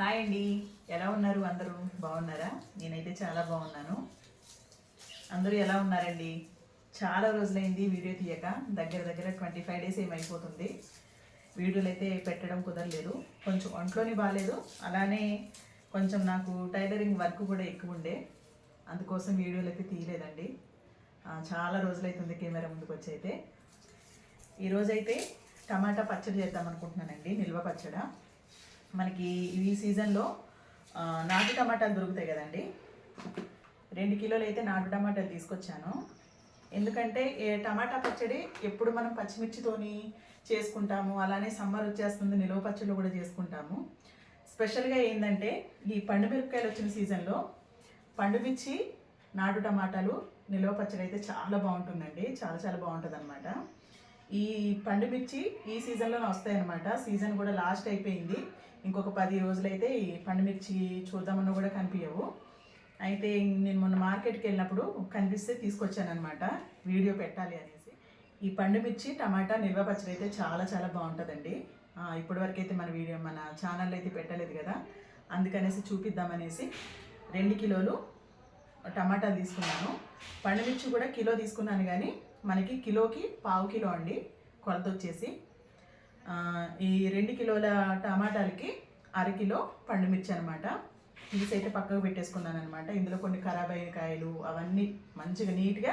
Hi అండి. ఎలా ఉన్నారు అందరూ? బాగున్నారా? నేనైతే చాలా బాగున్నాను. అందరూ ఎలా ఉన్నారండి? చాలా రోజులైంది వీడియో తీయక. దగ్గర దగ్గర ట్వంటీ ఫైవ్ డేస్ ఏమైపోతుంది. వీడియోలు అయితే పెట్టడం కుదరలేదు. కొంచెం ఒంట్లోనే బాగాలేదు అలానే కొంచెం నాకు టైలరింగ్ వర్క్ కూడా ఎక్కువ ఉండే. అందుకోసం వీడియోలు అయితే తీయలేదండి చాలా రోజులైతుంది కెమెరా ముందుకు వచ్చి అయితే ఈరోజైతే టమాటా పచ్చడి చేద్దాం అనుకుంటున్నానండి నిల్వ పచ్చడి. మనకి ఈ సీజన్లో నాటు టమాటాలు దొరుకుతాయి కదండి. రెండు కిలోలు అయితే నాటు టమాటాలు తీసుకొచ్చాను. ఎందుకంటే ఏ టమాటా పచ్చడి ఎప్పుడు మనం పచ్చిమిర్చితోని చేసుకుంటాము అలానే సమ్మర్ వచ్చేస్తుంది నిలువ పచ్చళ్ళు కూడా చేసుకుంటాము. స్పెషల్గా ఏంటంటే ఈ పండు మిరపకాయలు వచ్చిన సీజన్లో పండుమిర్చి నాటు టమాటాలు నిలువ పచ్చడి అయితే చాలా బాగుంటుందండి. చాలా చాలా బాగుంటుంది అనమాట ఈ పండుమిర్చి ఈ సీజన్లోనే వస్తాయన్నమాట. సీజన్ కూడా లాస్ట్ అయిపోయింది. ఇంకొక పది రోజులైతే ఈ పండుమిర్చి చూద్దామన్నా కూడా కనిపించవు అయితే నేను మొన్న మార్కెట్కి వెళ్ళినప్పుడు కనిపిస్తే తీసుకొచ్చానమాట వీడియో పెట్టాలి అనేసి. ఈ పండుమిర్చి టమాటా నిల్వ పచ్చడి అయితే చాలా చాలా బాగుంటుందండి. ఇప్పటివరకు అయితే మన వీడియో మన ఛానల్ అయితే పెట్టలేదు కదా. అందుకనేసి చూపిద్దామనేసి రెండు కిలోలు టమాటా తీసుకున్నాను. పండుమిర్చి కూడా కిలో తీసుకున్నాను కానీ మనకి కిలోకి పావు కిలో అండి కొలత వచ్చేసి ఈ రెండు కిలోల టమాటాలకి అరకిలో పండుమిర్చి అనమాట తీసైతే పక్కకు పెట్టేసుకున్నాను అనమాట ఇందులో కొన్ని ఖరాబ్ అయిన కాయలు అవన్నీ మంచిగా నీట్గా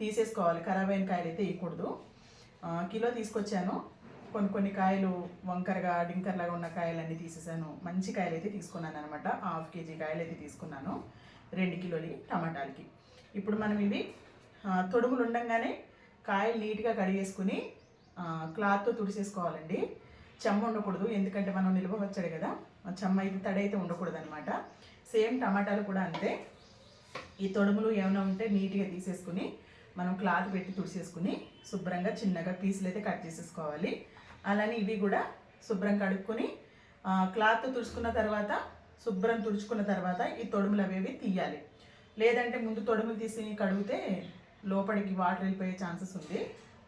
తీసేసుకోవాలి. ఖరాబ్ అయిన కాయలు అయితే వేయకూడదు. కిలో తీసుకొచ్చాను. కొన్ని కొన్ని కాయలు వంకరగా డింకర్లాగా ఉన్న కాయలన్నీ తీసేసాను. మంచి కాయలు అయితే తీసుకున్నాను అనమాట హాఫ్ కేజీ కాయలు అయితే తీసుకున్నాను. రెండు కిలోలు టమాటాలకి. ఇప్పుడు మనం ఇవి తొడుములు ఉండగానే కాయలు నీట్గా కడిగేసుకుని క్లాత్తో తుడిసేసుకోవాలండి. చెమ్మ ఉండకూడదు ఎందుకంటే మనం నిల్వ వచ్చాడు కదా చెమ్మ అయితే తడి అయితే ఉండకూడదు అనమాట సేమ్ టమాటాలు కూడా అంతే. ఈ తొడుములు ఏమైనా ఉంటే నీట్గా తీసేసుకుని మనం క్లాత్ పెట్టి తుడిసేసుకుని శుభ్రంగా చిన్నగా పీసులు అయితే కట్ చేసేసుకోవాలి. అలానే ఇవి కూడా శుభ్రం కడుక్కొని క్లాత్ తుడుచుకున్న తర్వాత శుభ్రం తుడుచుకున్న తర్వాత ఈ తొడుములు అవేవి తీయాలి. లేదంటే ముందు తొడుములు తీసి కడిగితే లోపలికి వాటర్ వెళ్ళిపోయే ఛాన్సెస్ ఉంది.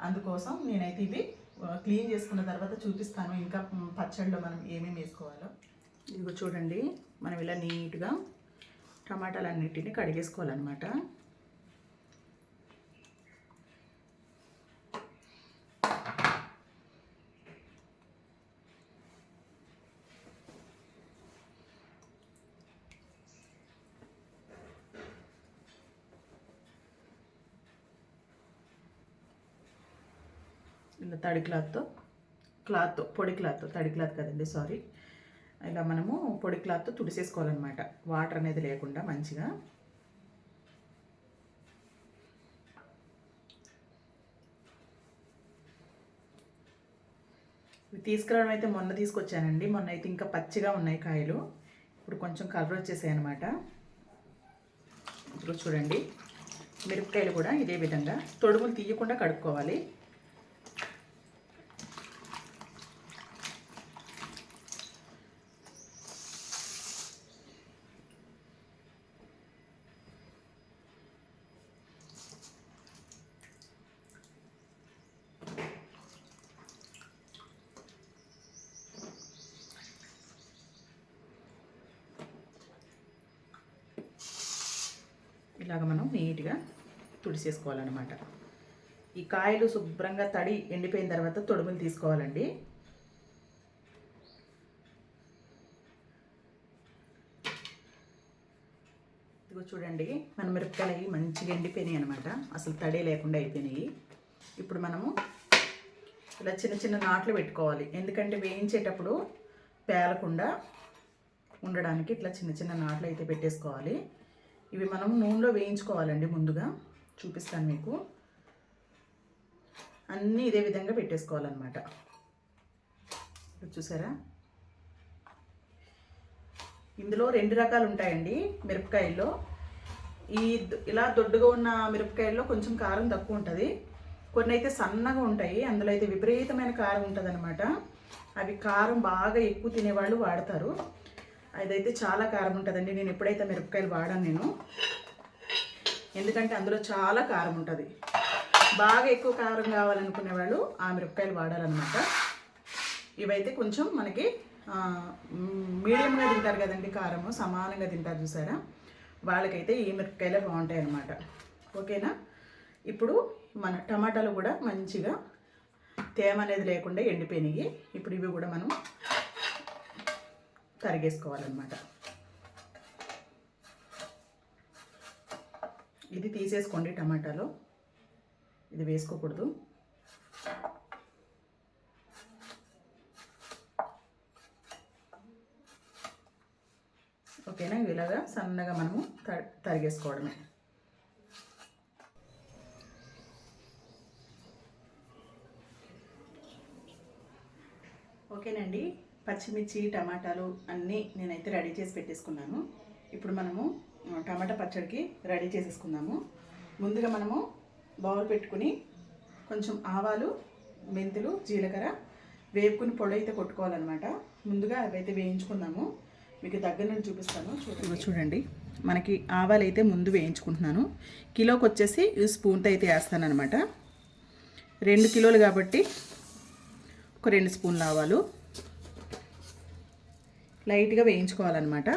అందుకోసం నేనైతే ఇవి క్లీన్ చేసుకున్న తర్వాత చూపిస్తాను. ఇంకా పచ్చళ్ళు పచ్చడిలో మనం ఏమేమి వేసుకోవాలో. ఇదిగో చూడండి మనం ఇలా నీట్గా టమాటాలన్నిటిని కడిగేసుకోవాలన్నమాట ఇలా తడి క్లాత్తో క్లాత్ పొడి క్లాత్ తడి క్లాత్ కదండి సారీ. ఇలా మనము పొడి క్లాత్తో తుడిసేసుకోవాలన్నమాట. వాటర్ అనేది లేకుండా మంచిగా. ఇవి తీసుకురావడం అయితే మొన్న తీసుకొచ్చానండి. మొన్న అయితే ఇంకా పచ్చిగా ఉన్నాయి కాయలు. ఇప్పుడు కొంచెం కలర్ వచ్చేసాయి అనమాట ఇప్పుడు చూడండి. మిరపకాయలు కూడా ఇదే విధంగా తొడుగులు తీయకుండా కడుక్కోవాలి ఇలాగ మనం నీట్గా చేసుకోవాలన్నమాట ఈ కాయలు శుభ్రంగా తడి ఎండిపోయిన తర్వాత తొడుములు తీసుకోవాలండి. ఇదిగో చూడండి మన మిరపకాయలు అవి మంచిగా ఎండిపోయినాయి అనమాట అసలు తడే లేకుండా అయిపోయినాయి. ఇప్పుడు మనము ఇలా చిన్న చిన్న నాట్లు పెట్టుకోవాలి. ఎందుకంటే వేయించేటప్పుడు పేలకుండా ఉండడానికి ఇట్లా చిన్న చిన్న నాట్లు అయితే పెట్టేసుకోవాలి. ఇవి మనం నూనెలో వేయించుకోవాలండి ముందుగా. చూపిస్తాను మీకు. అన్నీ ఇదే విధంగా పెట్టేసుకోవాలన్నమాట. చూసారా? ఇందులో రెండు రకాలు ఉంటాయండి మిరపకాయల్లో. ఈ ఇలా దొడ్డుగా ఉన్న మిరపకాయల్లో కొంచెం కారం తక్కువ ఉంటుంది. కొన్ని అయితే సన్నగా ఉంటాయి. అందులో అయితే విపరీతమైన కారం ఉంటుంది అవి కారం బాగా ఎక్కువ తినేవాళ్ళు వాడతారు. అదైతే చాలా కారం ఉంటుందండి. నేను ఎప్పుడైతే మిరపకాయలు వాడాను నేను. ఎందుకంటే అందులో చాలా కారం ఉంటుంది. బాగా ఎక్కువ కారం కావాలనుకునే వాళ్ళు ఆ మిరపకాయలు వాడాలన్నమాట. ఇవైతే కొంచెం మనకి మీడియంగా తింటారు కదండి కారము సమానంగా తింటారు చూసారా? వాళ్ళకైతే ఈ మిరపకాయలే బాగుంటాయి అన్నమాట ఓకేనా? ఇప్పుడు మన టమాటాలు కూడా మంచిగా తేమ అనేది లేకుండా ఎండిపోయినాయి. ఇప్పుడు ఇవి కూడా మనం తరిగేసుకోవాలన్నమాట ఇది తీసేసుకోండి టమాటాలు. ఇది వేసుకోకూడదు. ఓకేనా? ఇలాగా సన్నగా మనము త- తరిగేసుకోవడమే. ఓకేనండి. పచ్చిమిర్చి టమాటాలు అన్నీ నేనైతే రెడీ చేసి పెట్టేసుకున్నాను. ఇప్పుడు మనము టమాటా పచ్చడికి రెడీ చేసేసుకుందాము. ముందుగా మనము బౌల్ పెట్టుకుని కొంచెం ఆవాలు మెంతులు జీలకర్ర వేపుకుని పొడి అయితే కొట్టుకోవాలన్నమాట. ముందుగా అవైతే వేయించుకుందాము. మీకు దగ్గర నుండి చూపిస్తాను చూడండి. చూడండి. మనకి ఆవాలు అయితే ముందు వేయించుకుంటున్నాను. కిలోకి వచ్చేసి స్పూన్తో అయితే వేస్తాను అనమాట రెండు కిలోలు కాబట్టి ఒక రెండు స్పూన్లు ఆవాలు. లైట్గా వేయించుకోవాలన్నమాట.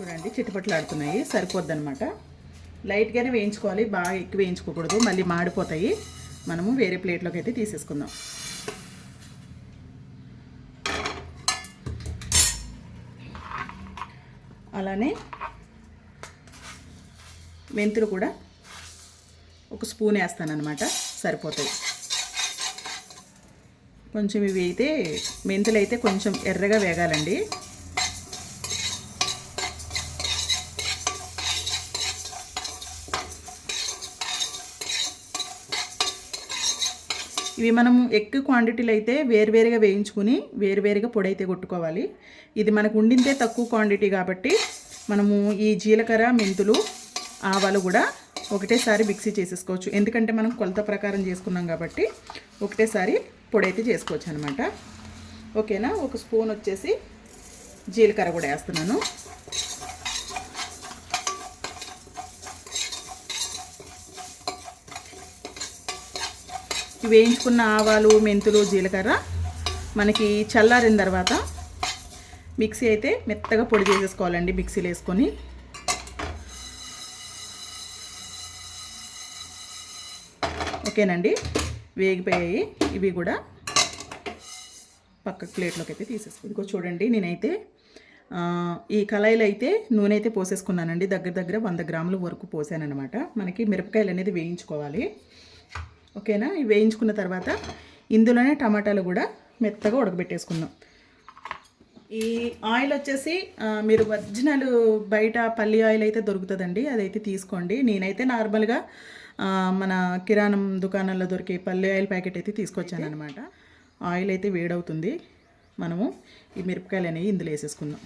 చూడండి చిట్టుపట్లాడుతున్నాయి సరిపోద్ది అనమాట లైట్గానే వేయించుకోవాలి బాగా ఎక్కువ వేయించుకోకూడదు మళ్ళీ మాడిపోతాయి. మనము వేరే ప్లేట్లోకి అయితే తీసేసుకుందాం. అలానే మెంతులు కూడా ఒక స్పూన్ వేస్తాను అనమాట సరిపోతాయి. కొంచెం ఇవి అయితే మెంతులు అయితే కొంచెం ఎర్రగా వేగాలండి. ఇవి మనం ఎక్కువ క్వాంటిటీలు అయితే వేరువేరుగా వేయించుకుని వేరువేరుగా పొడి అయితే కొట్టుకోవాలి. ఇది మనకు ఉండిందే తక్కువ క్వాంటిటీ కాబట్టి మనము ఈ జీలకర్ర మెంతులు ఆవాలు కూడా ఒకటేసారి మిక్సీ చేసేసుకోవచ్చు. ఎందుకంటే మనం కొలత ప్రకారం చేసుకున్నాం కాబట్టి ఒకటేసారి పొడి అయితే చేసుకోవచ్చు అనమాట ఓకేనా? ఒక స్పూన్ వచ్చేసి జీలకర్ర కూడా వేస్తున్నాను. వేయించుకున్న ఆవాలు మెంతులు జీలకర్ర మనకి చల్లారిన తర్వాత మిక్సీ అయితే మెత్తగా పొడి చేసేసుకోవాలండి మిక్సీలో వేసుకొని. ఓకేనండి? వేగిపోయాయి. ఇవి కూడా పక్క ప్లేట్లోకి అయితే తీసేసుకో ఇంకో చూడండి నేనైతే ఈ కళాయిలో అయితే నూనె అయితే పోసేసుకున్నానండి. దగ్గర దగ్గర వంద గ్రాముల వరకు పోసానమాట మనకి మిరపకాయలు అనేది వేయించుకోవాలి. ఓకేనా? ఇవి వేయించుకున్న తర్వాత ఇందులోనే టమాటాలు కూడా మెత్తగా ఉడకబెట్టేసుకుందాం. ఈ ఆయిల్ వచ్చేసి మీరు ఒరిజినల్ బయట పల్లి ఆయిల్ అయితే దొరుకుతుందండి అదైతే తీసుకోండి. నేనైతే నార్మల్గా మన కిరాణం దుకాణంలో దొరికే పల్లి ఆయిల్ ప్యాకెట్ అయితే తీసుకొచ్చాను అనమాట ఆయిల్ అయితే వేడవుతుంది. మనము ఈ మిరపకాయలు అనేవి ఇందులో వేసేసుకుందాం.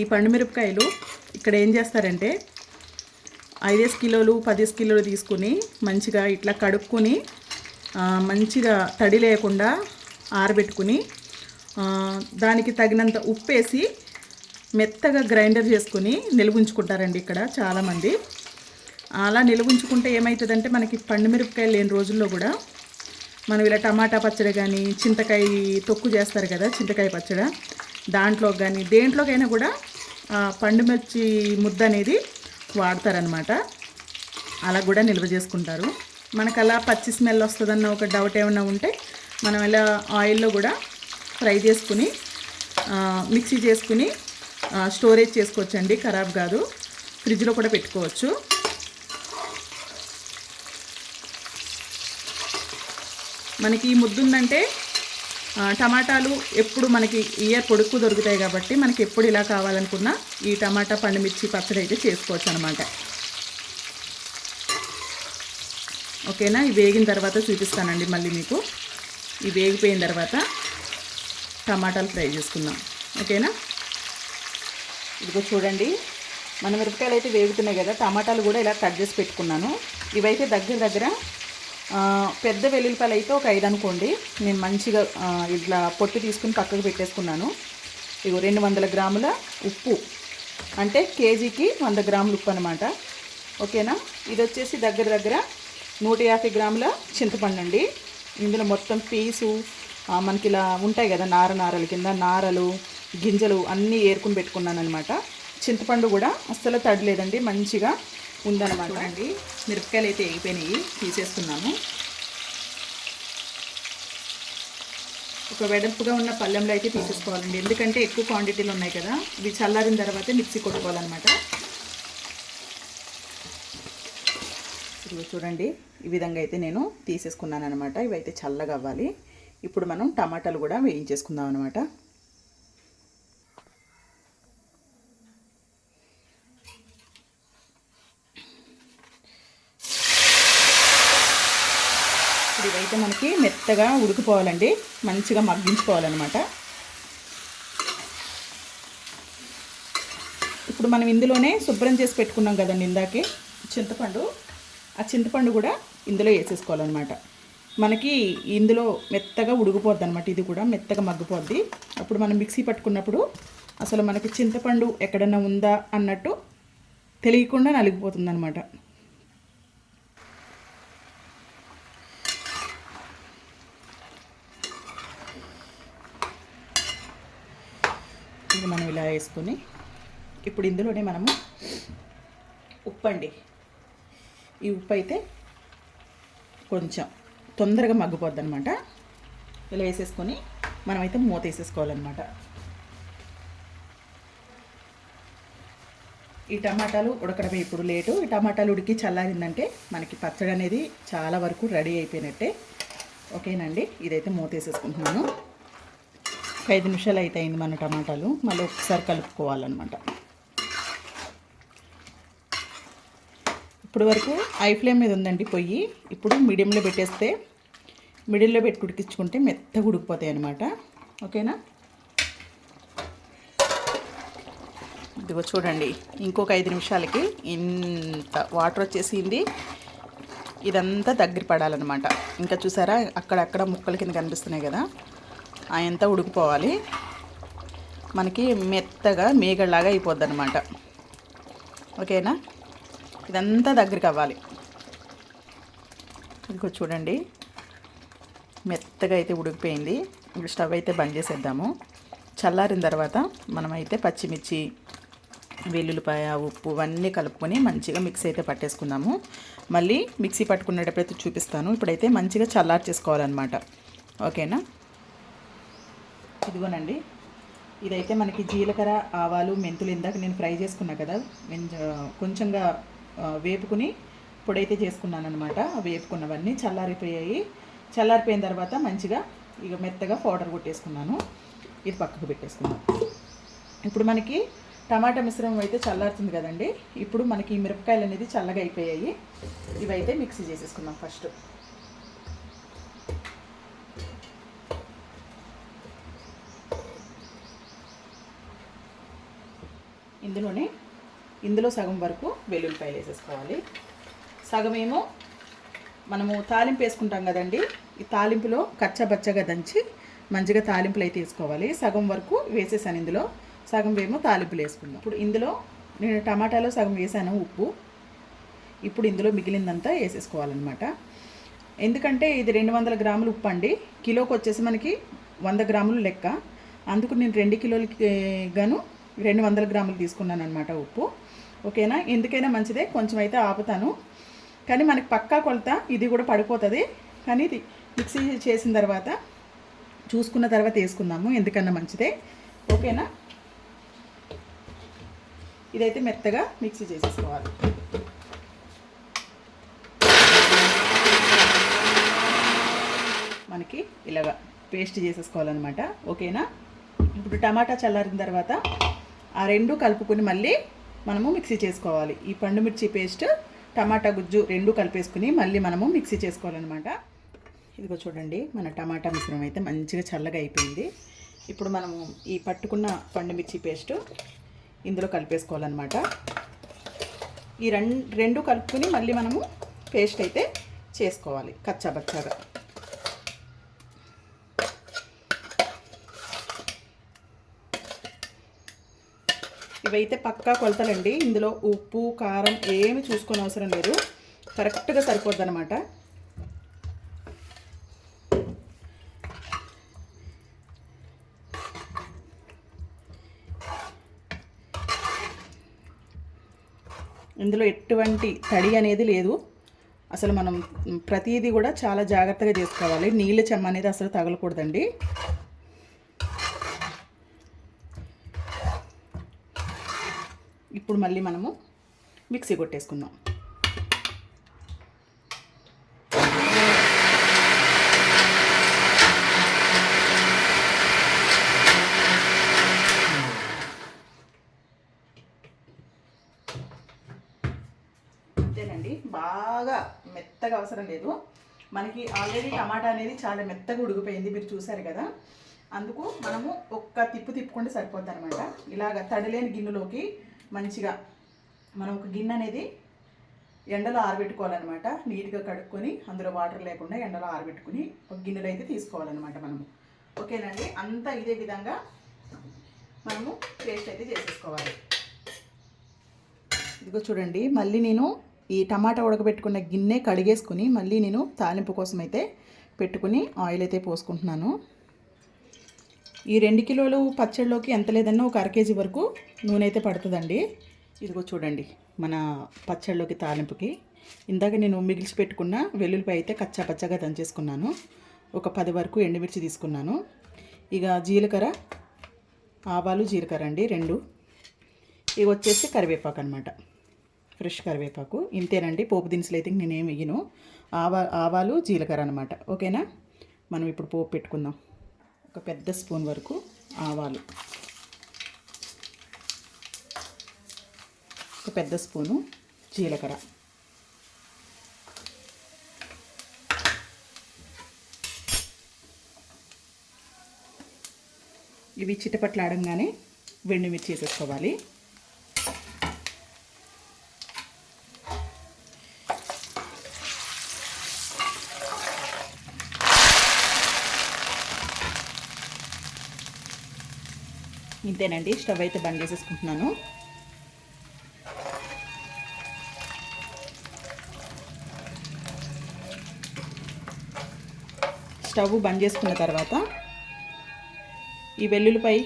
ఈ పండు మిరపకాయలు ఇక్కడ ఏం చేస్తారంటే ఐదేసి కిలోలు పదేసి కిలోలు తీసుకుని మంచిగా ఇట్లా కడుక్కొని మంచిగా తడి లేకుండా ఆరబెట్టుకుని దానికి తగినంత ఉప్పేసి మెత్తగా గ్రైండర్ చేసుకుని నిలువుంచుకుంటారండి ఇక్కడ చాలామంది. అలా నిలువుంచుకుంటే ఏమవుతుందంటే మనకి పండు మిరపకాయలు లేని రోజుల్లో కూడా మనం ఇలా టమాటా పచ్చడి కానీ చింతకాయ తొక్కు చేస్తారు కదా చింతకాయ పచ్చడి. దాంట్లో కానీ దేంట్లోకైనా కూడా పండుమిర్చి ముద్ద అనేది వాడతారనమాట అలా కూడా నిల్వ చేసుకుంటారు. మనకు అలా పచ్చి స్మెల్ వస్తుందన్న ఒక డౌట్ ఏమైనా ఉంటే మనం ఇలా ఆయిల్లో కూడా ఫ్రై చేసుకుని మిక్సీ చేసుకుని స్టోరేజ్ చేసుకోవచ్చండి. ఖరాబ్ కాదు. ఫ్రిడ్జ్లో కూడా పెట్టుకోవచ్చు. మనకి ఈ ముద్దు ఉందంటే టమాటాలు ఎప్పుడు మనకి ఇయర్ పొడుక్కు దొరుకుతాయి కాబట్టి మనకి ఎప్పుడు ఇలా కావాలనుకున్నా ఈ టమాటా పండు మిర్చి పచ్చడి అయితే చేసుకోవచ్చు అనమాట ఓకేనా? ఇవి వేగిన తర్వాత చూపిస్తానండి మళ్ళీ మీకు. ఇవి వేగిపోయిన తర్వాత టమాటాలు ఫ్రై చేసుకుందాం. ఓకేనా? ఇదిగో చూడండి. మన మిరపకాయలు అయితే వేగుతున్నాయి కదా టమాటాలు కూడా ఇలా కట్ చేసి పెట్టుకున్నాను. ఇవైతే దగ్గర దగ్గర పెద్ద వెల్లుల్లిపాయలు అయితే ఒక ఐదు అనుకోండి. నేను మంచిగా ఇట్లా పొట్టు తీసుకుని పక్కకు పెట్టేసుకున్నాను. ఇగో రెండు వందల గ్రాముల ఉప్పు. అంటే కేజీకి వంద గ్రాముల ఉప్పు అనమాట ఓకేనా? ఇది వచ్చేసి దగ్గర దగ్గర నూట యాభై గ్రాముల చింతపండు అండి. ఇందులో మొత్తం పీసు మనకి ఇలా ఉంటాయి కదా నార నారల కింద నారలు గింజలు అన్నీ ఏరుకుని పెట్టుకున్నాను అనమాట చింతపండు కూడా అస్సలు తడలేదండి. మంచిగా ఉందన్నమాట. అండి మిరపకాయలు అయితే వేగిపోయినాయి తీసేస్తున్నాము ఒక వెడల్పుగా ఉన్న పళ్ళెంలో అయితే తీసేసుకోవాలండి. ఎందుకంటే ఎక్కువ క్వాంటిటీలు ఉన్నాయి కదా. ఇవి చల్లారిన తర్వాత మిక్సీ కొట్టుకోవాలన్నమాట. ఇదిగో చూడండి. ఈ విధంగా అయితే నేను తీసేసుకున్నాను అనమాట ఇవైతే చల్లగా అవ్వాలి. ఇప్పుడు మనం టమాటాలు కూడా వేయించేసుకుందాం అనమాట ఇప్పుడు ఇవైతే మనకి మెత్తగా ఉడికిపోవాలండి. మంచిగా మగ్గించుకోవాలన్నమాట. ఇప్పుడు మనం ఇందులోనే శుభ్రం చేసి పెట్టుకున్నాం కదండి ఇందాకే చింతపండు. ఆ చింతపండు కూడా ఇందులో వేసేసుకోవాలన్నమాట. మనకి ఇందులో మెత్తగా ఉడికిపోద్ది అనమాట ఇది కూడా మెత్తగా మగ్గిపోద్ది. అప్పుడు మనం మిక్సీ పట్టుకున్నప్పుడు అసలు మనకి చింతపండు ఎక్కడన్నా ఉందా అన్నట్టు తెలియకుండా నలిగిపోతుంది అనమాట ఇది మనం ఇలా వేసుకొని ఇప్పుడు ఇందులోనే మనము ఉప్పు అండి ఈ ఉప్పు అయితే కొంచెం తొందరగా మగ్గిపోద్ది అనమాట ఇలా వేసేసుకొని మనమైతే మూత వేసేసుకోవాలన్నమాట. ఈ టమాటాలు ఉడకడమే ఇప్పుడు లేటు. ఈ టమాటాలు ఉడికి చల్లారిందంటే మనకి పచ్చడి అనేది చాలా వరకు రెడీ అయిపోయినట్టే. ఓకేనండి? ఇదైతే మూత వేసేసుకుంటున్నాను. ఒక ఐదు నిమిషాలు అయితే అయింది మన టమాటాలు. మళ్ళీ ఒకసారి కలుపుకోవాలన్నమాట. ఇప్పుడు వరకు ఐ ఫ్లేమ్ మీద ఉందండి పొయ్యి. ఇప్పుడు మీడియంలో పెట్టేస్తే మిడిల్లో పెట్టి ఉడికించుకుంటే మెత్తగా ఉడికిపోతాయి అనమాట ఓకేనా? ఇదిగో చూడండి ఇంకొక ఐదు నిమిషాలకి ఇంత వాటర్ వచ్చేసింది. ఇదంతా దగ్గర పడాలన్నమాట. ఇంకా చూసారా అక్కడక్కడ ముక్కల కింద కనిపిస్తున్నాయి కదా. అయంతా ఉడికిపోవాలి. మనకి మెత్తగా మేగడలాగా అయిపోద్ది అనమాట ఓకేనా? ఇదంతా దగ్గరికి అవ్వాలి. ఇంకో చూడండి. మెత్తగా అయితే ఉడికిపోయింది. ఇప్పుడు స్టవ్ అయితే బంద్ చేసేద్దాము. చల్లారిన తర్వాత మనమైతే పచ్చిమిర్చి వెల్లుల్లిపాయ ఉప్పు ఇవన్నీ కలుపుకొని మంచిగా మిక్సీ అయితే పట్టేసుకుందాము. మళ్ళీ మిక్సీ పట్టుకునేటప్పుడైతే చూపిస్తాను. ఇప్పుడైతే మంచిగా చల్లారి చేసుకోవాలన్నమాట ఓకేనా? ఇదిగోనండి. ఇదైతే మనకి జీలకర్ర ఆవాలు మెంతులు ఇందాక నేను ఫ్రై చేసుకున్నా కదా. కొంచెంగా వేపుకుని పొడైతే చేసుకున్నాను అనమాట వేపుకున్నవన్నీ చల్లారిపోయాయి. చల్లారిపోయిన తర్వాత మంచిగా ఇక మెత్తగా పౌడర్ కొట్టేసుకున్నాను. ఇది పక్కకు పెట్టేసుకున్నాను ఇప్పుడు మనకి టమాటా మిశ్రమం అయితే చల్లారుతుంది కదండి. ఇప్పుడు మనకి ఈ మిరపకాయలు అనేది చల్లగా అయిపోయాయి. ఇవైతే మిక్సీ చేసేసుకున్నాం ఫస్ట్. ఇందులోనే ఇందులో సగం వరకు వెల్లుల్లిపాయలు వేసేసుకోవాలి. సగం ఏమో మనము తాలింపు వేసుకుంటాం కదండి ఈ తాలింపులో కచ్చబచ్చగా దంచి మంచిగా తాలింపులు అయితే వేసుకోవాలి. సగం వరకు వేసేసాను ఇందులో సగం ఏమో తాలింపులు వేసుకుందాం. ఇప్పుడు ఇందులో నేను టమాటాలో సగం వేసాను ఉప్పు ఇప్పుడు ఇందులో మిగిలిందంతా వేసేసుకోవాలన్నమాట. ఎందుకంటే ఇది రెండు వందల గ్రాములు ఉప్పు అండి కిలోకి వచ్చేసి మనకి వంద గ్రాములు లెక్క. అందుకు నేను రెండు కిలోలకి గాను రెండు వందల గ్రాములు తీసుకున్నాను అనమాట ఉప్పు. ఓకేనా? ఎందుకైనా మంచిదే. కొంచెం అయితే ఆపుతాను. కానీ మనకి పక్కా కొలత ఇది కూడా పడిపోతుంది. కానీ ఇది మిక్సీ చేసిన తర్వాత చూసుకున్న తర్వాత వేసుకుందాము. ఎందుకన్నా మంచిదే. ఓకేనా? ఇదైతే మెత్తగా మిక్సీ చేసేసుకోవాలి. మనకి ఇలాగా పేస్ట్ చేసేసుకోవాలన్నమాట. ఓకేనా? ఇప్పుడు టమాటా చల్లారిన తర్వాత ఆ రెండు కలుపుకొని మళ్ళీ మనము మిక్సీ చేసుకోవాలి. ఈ పండు మిర్చి పేస్ట్ టమాటా గుజ్జు రెండు కలిపేసుకుని మళ్ళీ మనము మిక్సీ చేసుకోవాలన్నమాట. ఇదిగో చూడండి మన టమాటా మిశ్రమం అయితే మంచిగా చల్లగా అయిపోయింది. ఇప్పుడు మనము ఈ పట్టుకున్న పండు మిర్చి పేస్ట్ ఇందులో కలిపేసుకోవాలన్నమాట. ఈ రెండు రెండు కలుపుకుని మళ్ళీ మనము పేస్ట్ అయితే చేసుకోవాలి కచ్చాబచ్చాగా ఇవైతే పక్కా కొలతలండి. ఇందులో ఉప్పు కారం ఏమి చూసుకొని అవసరం లేదు. కరెక్ట్గా సరిపోద్ది అనమాట ఇందులో ఎటువంటి తడి అనేది లేదు. అసలు మనం ప్రతిదీ కూడా చాలా జాగ్రత్తగా చేసుకోవాలి. నీళ్ళ చెమ్మ అనేది అసలు తగలకూడదండి. ఇప్పుడు మళ్ళీ మనము మిక్సీ కొట్టేసుకుందాం. అంతేనండి బాగా మెత్తగా అవసరం లేదు. మనకి ఆల్రెడీ టమాటా అనేది చాలా మెత్తగా ఉడికిపోయింది మీరు చూసారు కదా. అందుకు మనము ఒక్క తిప్పు తిప్పుకుంటే సరిపోద్ది అనమాట ఇలాగ తడిలేని గిన్నెలోకి మంచిగా మనం ఒక గిన్నె అనేది ఎండలో ఆరబెట్టుకోవాలన్నమాట. నీట్గా కడుక్కొని అందులో వాటర్ లేకుండా ఎండలో ఆరబెట్టుకుని ఒక గిన్నెలో అయితే తీసుకోవాలన్నమాట మనము. ఓకేనండి అంతా ఇదే విధంగా మనము పేస్ట్ అయితే చేసేసుకోవాలి. ఇదిగో చూడండి మళ్ళీ నేను ఈ టమాటా ఉడకబెట్టుకున్న గిన్నె కడిగేసుకుని మళ్ళీ నేను తాలింపు కోసం అయితే పెట్టుకుని ఆయిల్ అయితే పోసుకుంటున్నాను. ఈ రెండు కిలోలు పచ్చడిలోకి ఎంత లేదన్నా ఒక అర కేజీ వరకు నూనె అయితే పడుతుందండి. ఇదిగో చూడండి మన పచ్చడిలోకి తాలింపుకి. ఇందాక నేను మిగిల్చి పెట్టుకున్న వెల్లుల్లిపాయ అయితే కచ్చా పచ్చగా దంచేసుకున్నాను. ఒక పది వరకు ఎండుమిర్చి తీసుకున్నాను. ఇక జీలకర్ర ఆవాలు జీలకర్ర అండి రెండు. ఇవి వచ్చేసి కరివేపాకు అనమాట ఫ్రెష్ కరివేపాకు. ఇంతేనండి పోపు దినుసులు అయితే నేనేం వెయ్యను ఆవా ఆవాలు జీలకర్ర అనమాట ఓకేనా? మనం ఇప్పుడు పోపు పెట్టుకుందాం. ఒక పెద్ద స్పూన్ వరకు ఆవాలు. ఒక పెద్ద స్పూను జీలకర్ర. ఇవి చిటపట్లాడంగానే వెండి మిర్చి వేసేసుకోవాలి. ఇంతేనండి. స్టవ్ అయితే బంద్ చేసేసుకుంటున్నాను. స్టవ్ బంద్ చేసుకున్న తర్వాత ఈ వెల్లుల్లిపై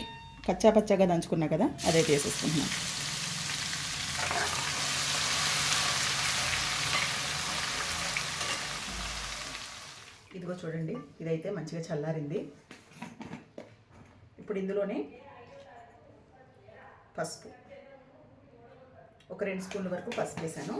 పచ్చా పచ్చగా దంచుకున్నా కదా అదే వేసేసుకుంటున్నాను ఇదిగో చూడండి ఇదైతే మంచిగా చల్లారింది. ఇప్పుడు ఇందులోనే పసుపు. ఒక రెండు స్పూన్ల వరకు పసుపు వేసాను.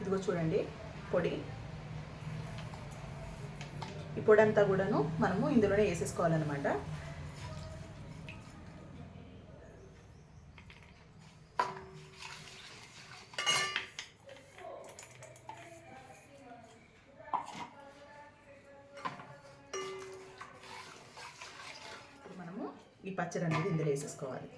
ఇదిగో చూడండి పొడి. ఈ పొడి అంతా కూడాను మనము ఇందులోనే వేసేసుకోవాలన్నమాట ఇప్పుడు మనము ఈ పచ్చడి అనేది ఇందులో వేసేసుకోవాలి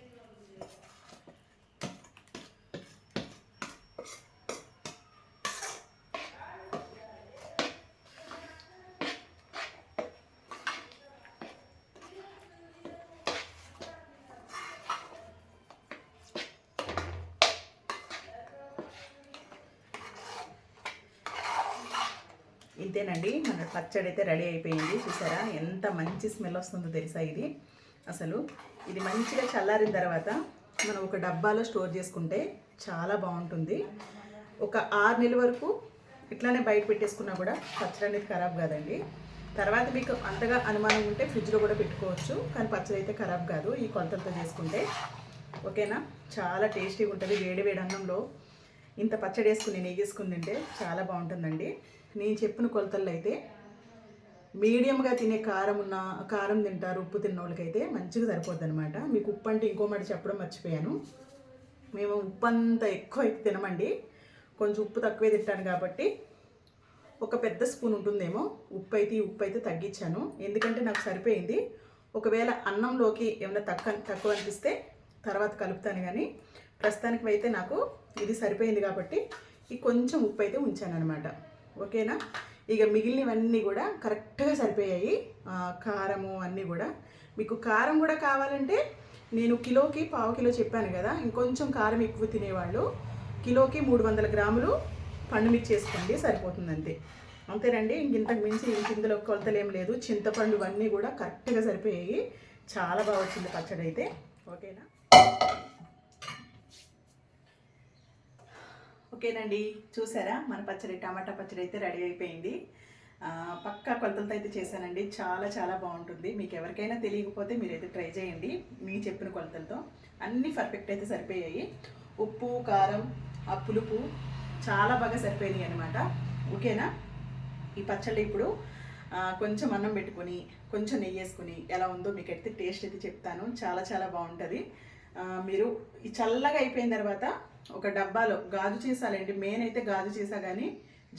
ఇంతేనండి మన పచ్చడి అయితే రెడీ అయిపోయింది. చూసారా? ఎంత మంచి స్మెల్ వస్తుందో తెలుసా ఇది? అసలు ఇది మంచిగా చల్లారిన తర్వాత మనం ఒక డబ్బాలో స్టోర్ చేసుకుంటే చాలా బాగుంటుంది. ఒక ఆరు నెలల వరకు ఇట్లానే బయట పెట్టేసుకున్నా కూడా పచ్చడి అనేది ఖరాబ్ కాదండి. తర్వాత మీకు అంతగా అనుమానం ఉంటే ఫ్రిడ్జ్లో కూడా పెట్టుకోవచ్చు కానీ పచ్చడి అయితే ఖరాబ్ కాదు ఈ కొలతలతో చేసుకుంటే. ఓకేనా? చాలా టేస్టీగా ఉంటుంది. వేడి వేడి అన్నంలో ఇంత పచ్చడి వేసుకుని నెయ్యి వేసుకుని తింటే చాలా బాగుంటుందండి. నేను చెప్పిన కొలతల్లో అయితే మీడియంగా తినే కారం ఉన్న కారం తింటారు ఉప్పు తిన్న వాళ్ళకైతే మంచిగా సరిపోద్ది అనమాట మీకు ఉప్పు అంటే ఇంకో మాట చెప్పడం మర్చిపోయాను. మేము ఉప్పు అంత ఎక్కువ తినమండి. కొంచెం ఉప్పు తక్కువే తింటాను కాబట్టి ఒక పెద్ద స్పూన్ ఉంటుందేమో. ఉప్పు అయితే ఈ ఉప్పు అయితే తగ్గించాను. ఎందుకంటే నాకు సరిపోయింది. ఒకవేళ అన్నంలోకి ఏమైనా తక్కువ తక్కువ అనిపిస్తే తర్వాత కలుపుతాను కానీ ప్రస్తుతానికి అయితే నాకు ఇది సరిపోయింది కాబట్టి ఈ కొంచెం ఉప్పు అయితే ఉంచాను అనమాట ఓకేనా? ఇక మిగిలినవన్నీ కూడా కరెక్ట్గా సరిపోయాయి. కారము అన్నీ కూడా. మీకు కారం కూడా కావాలంటే నేను కిలోకి పావు కిలో చెప్పాను కదా ఇంకొంచెం కారం ఎక్కువ తినేవాళ్ళు. కిలోకి మూడు వందల గ్రాములు పండు మిర్చి వేసుకోండి సరిపోతుంది అంతే. అంతేనండి ఇంక ఇంతకు మించి ఇంకిందులో కొలతలేం కొలతలు ఏం లేదు. చింతపండు అన్నీ కూడా కరెక్ట్గా సరిపోయాయి. చాలా బాగా వచ్చింది పచ్చడి అయితే ఓకేనా? ఓకేనండి చూసారా? మన పచ్చడి టమాటా పచ్చడి అయితే రెడీ అయిపోయింది. పక్కా కొలతలతో అయితే చేశానండి. చాలా చాలా బాగుంటుంది. మీకు ఎవరికైనా తెలియకపోతే మీరైతే ట్రై చేయండి. మీ చెప్పిన కొలతలతో. అన్నీ పర్ఫెక్ట్ అయితే సరిపోయాయి. ఉప్పు కారం ఆ పులుపు చాలా బాగా సరిపోయినాయి అనమాట ఓకేనా? ఈ పచ్చడి ఇప్పుడు కొంచెం అన్నం పెట్టుకుని కొంచెం నెయ్యి వేసుకుని ఎలా ఉందో మీకు అయితే టేస్ట్ అయితే చెప్తాను. చాలా చాలా బాగుంటుంది. మీరు ఈ చల్లగా అయిపోయిన తర్వాత ఒక డబ్బాలో గాజు చీసాలేంటి మెయిన్ అయితే గాజు చీసా కానీ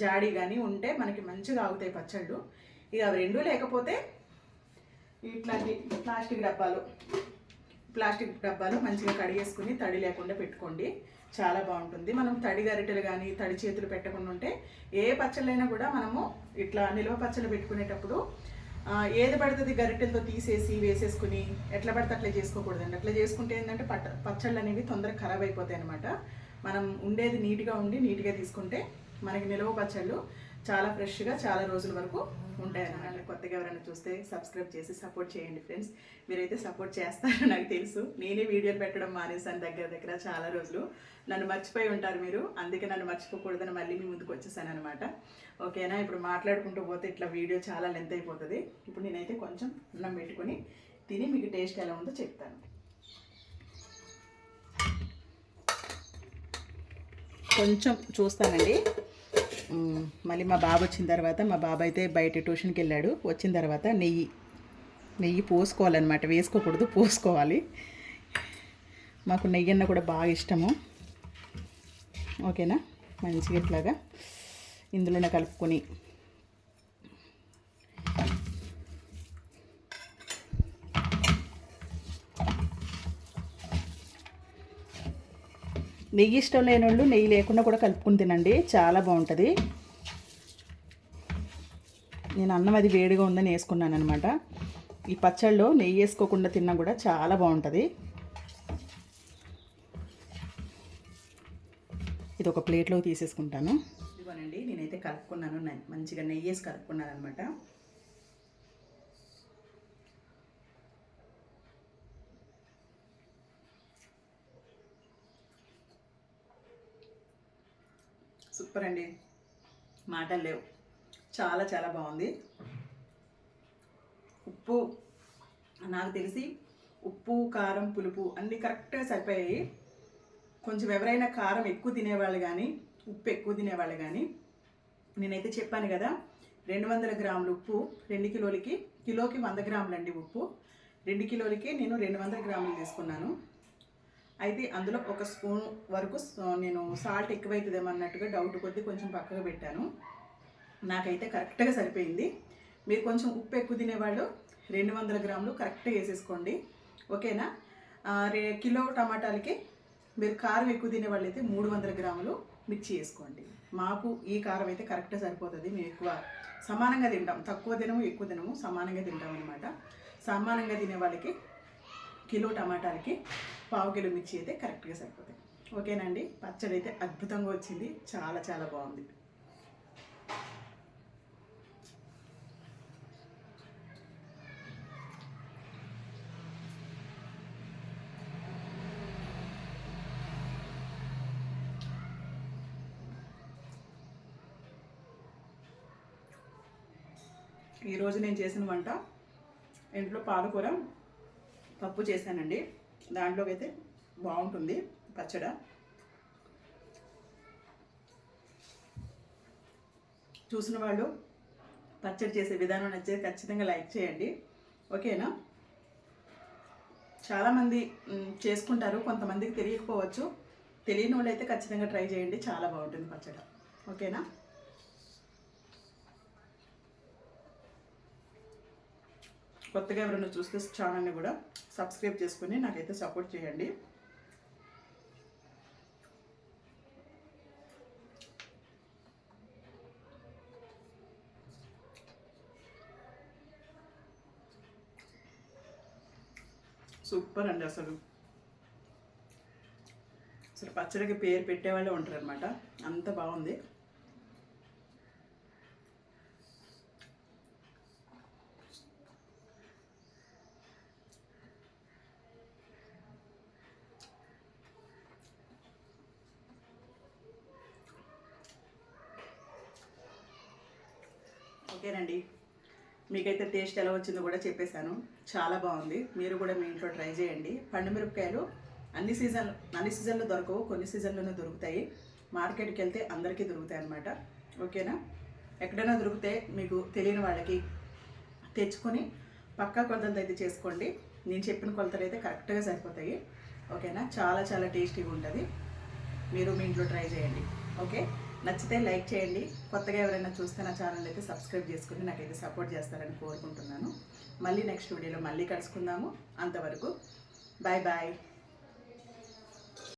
జాడీ కానీ ఉంటే మనకి మంచిగా ఆగుతాయి పచ్చళ్ళు. ఇక అవి రెండూ లేకపోతే ఇట్లాంటి ప్లాస్టిక్ డబ్బాలు. ప్లాస్టిక్ డబ్బాలు మంచిగా కడిగేసుకుని తడి లేకుండా పెట్టుకోండి. చాలా బాగుంటుంది. మనం తడి గరిటెలు కానీ తడి చేతులు పెట్టకుండా ఉంటే ఏ పచ్చళ్ళైనా కూడా మనము ఇట్లా నిల్వ పచ్చళ్ళు పెట్టుకునేటప్పుడు ఏది పడుతుంది గరిటెలతో తీసేసి వేసేసుకుని ఎట్లా పడితే అట్లా చేసుకోకూడదండి. అట్లా చేసుకుంటే ఏంటంటే పట్ట పచ్చళ్ళు అనేవి తొందరగా ఖరాబ్ అయిపోతాయి అనమాట మనం ఉండేది నీట్గా ఉండి నీట్గా తీసుకుంటే మనకి నిలవ పచ్చళ్ళు చాలా ఫ్రెష్గా చాలా రోజుల వరకు ఉంటాయన్నమాట. కొత్తగా ఎవరైనా చూస్తే సబ్స్క్రైబ్ చేసి సపోర్ట్ చేయండి ఫ్రెండ్స్. మీరైతే సపోర్ట్ చేస్తారో నాకు తెలుసు. నేనే వీడియోలు పెట్టడం మానేసాను దగ్గర దగ్గర చాలా రోజులు. నన్ను మర్చిపోయి ఉంటారు మీరు. అందుకే నన్ను మర్చిపోకూడదని మళ్ళీ మీ ముందుకు వచ్చేసాను అనమాట ఓకేనా? ఇప్పుడు మాట్లాడుకుంటూ పోతే ఇట్లా వీడియో చాలా లెంత్ అయిపోతుంది. ఇప్పుడు నేనైతే కొంచెం అన్నం పెట్టుకొని తిని మీకు టేస్ట్ ఎలా ఉందో చెప్తాను. కొంచెం చూస్తానండి. మళ్ళీ మా బాబు వచ్చిన తర్వాత మా బాబు అయితే బయట ట్యూషన్కి వెళ్ళాడు. వచ్చిన తర్వాత నెయ్యి నెయ్యి పోసుకోవాలన్నమాట. వేసుకోకూడదు పోసుకోవాలి. మాకు నెయ్యి అన్న కూడా బాగా ఇష్టము. ఓకేనా? మంచిగా ఇట్లాగా ఇందులోనే కలుపుకొని నెయ్యి ఇష్టం లేని వాళ్ళు నెయ్యి లేకుండా కూడా కలుపుకుని తినండి. చాలా బాగుంటుంది. నేను అన్నం అది వేడిగా ఉందని వేసుకున్నాను అనమాట ఈ పచ్చళ్ళలో నెయ్యి వేసుకోకుండా తిన్నా కూడా చాలా బాగుంటుంది. ఇది ఒక ప్లేట్లో తీసేసుకుంటాను. ఇదిగోనండి నేనైతే కలుపుకున్నాను. మంచిగా నెయ్యి వేసి కలుపుకున్నాను అనమాట సూపర్ అండి మాటలు లేవు. చాలా చాలా బాగుంది. ఉప్పు నాకు తెలిసి ఉప్పు కారం పులుపు అన్నీ కరెక్ట్గా సరిపోయాయి. కొంచెం ఎవరైనా కారం ఎక్కువ తినేవాళ్ళు కానీ ఉప్పు ఎక్కువ తినేవాళ్ళు కానీ నేనైతే చెప్పాను కదా రెండు వందల గ్రాములు ఉప్పు రెండు కిలోలకి కిలోకి వంద గ్రాములు అండి ఉప్పు. రెండు కిలోలకి నేను రెండు వందల గ్రాములు తీసుకున్నాను. అయితే అందులో ఒక స్పూన్ వరకు నేను సాల్ట్ ఎక్కువైతుందేమో అన్నట్టుగా డౌట్ కొద్దీ కొంచెం పక్కగా పెట్టాను. నాకైతే కరెక్ట్గా సరిపోయింది. మీరు కొంచెం ఉప్పు ఎక్కువ తినేవాళ్ళు రెండు వందల గ్రాములు కరెక్ట్గా వేసేసుకోండి. ఓకేనా? రే కిలో టమాటాలకి మీరు కారం ఎక్కువ తినేవాళ్ళు అయితే మూడు వందల గ్రాములు మిర్చి వేసుకోండి. మాకు ఈ కారం అయితే కరెక్ట్గా సరిపోతుంది. మేము ఎక్కువ సమానంగా తింటాం. తక్కువ తినము ఎక్కువ తినము సమానంగా తింటాం అనమాట సమానంగా తినే వాళ్ళకి కిలో టమాటాలకి పావు కిలో మిర్చి అయితే కరెక్ట్గా సరిపోతాయి. ఓకేనండి? పచ్చడి అయితే అద్భుతంగా వచ్చింది. చాలా చాలా బాగుంది. ఈరోజు నేను చేసిన వంట ఇంట్లో పాలకూర పప్పు చేశానండి. దాంట్లోకి అయితే బాగుంటుంది పచ్చడ. చూసిన వాళ్ళు పచ్చడి చేసే విధానం నచ్చితే ఖచ్చితంగా లైక్ చేయండి. ఓకేనా? చాలామంది చేసుకుంటారు కొంతమందికి తెలియకపోవచ్చు. తెలియని వాళ్ళు అయితే ఖచ్చితంగా ట్రై చేయండి చాలా బాగుంటుంది పచ్చడ. ఓకేనా? కొత్తగా ఎవరైనా చూస్తే ఛానల్ని కూడా సబ్స్క్రైబ్ చేసుకుని నాకైతే సపోర్ట్ చేయండి. సూపర్ అండి అసలు. అసలు పచ్చడికి పేరు పెట్టే వాళ్ళే ఉంటారు అనమాట అంత బాగుంది. ఓకేనండి. మీకైతే టేస్ట్ ఎలా వచ్చిందో కూడా చెప్పేశాను. చాలా బాగుంది. మీరు కూడా మీ ఇంట్లో ట్రై చేయండి. పండు మిరపకాయలు అన్ని సీజన్ అన్ని సీజన్లో దొరకవు కొన్ని సీజన్లోనే దొరుకుతాయి. మార్కెట్కి వెళ్తే అందరికీ దొరుకుతాయి అన్నమాట. ఓకేనా? ఎక్కడైనా దొరికితే మీకు తెలియని వాళ్ళకి తెచ్చుకొని పక్కా కొలతలతో అయితే చేసుకోండి. నేను చెప్పిన కొలతలు అయితే కరెక్ట్గా సరిపోతాయి. ఓకేనా? చాలా చాలా టేస్టీగా ఉంటుంది. మీరు మీ ఇంట్లో ట్రై చేయండి. ఓకే? నచ్చితే లైక్ చేయండి. కొత్తగా ఎవరైనా చూస్తే నా ఛానల్ అయితే సబ్స్క్రైబ్ చేసుకుని నాకైతే సపోర్ట్ చేస్తారని కోరుకుంటున్నాను. మళ్ళీ నెక్స్ట్ వీడియోలో మళ్ళీ కలుసుకుందాము. అంతవరకు బాయ్ బాయ్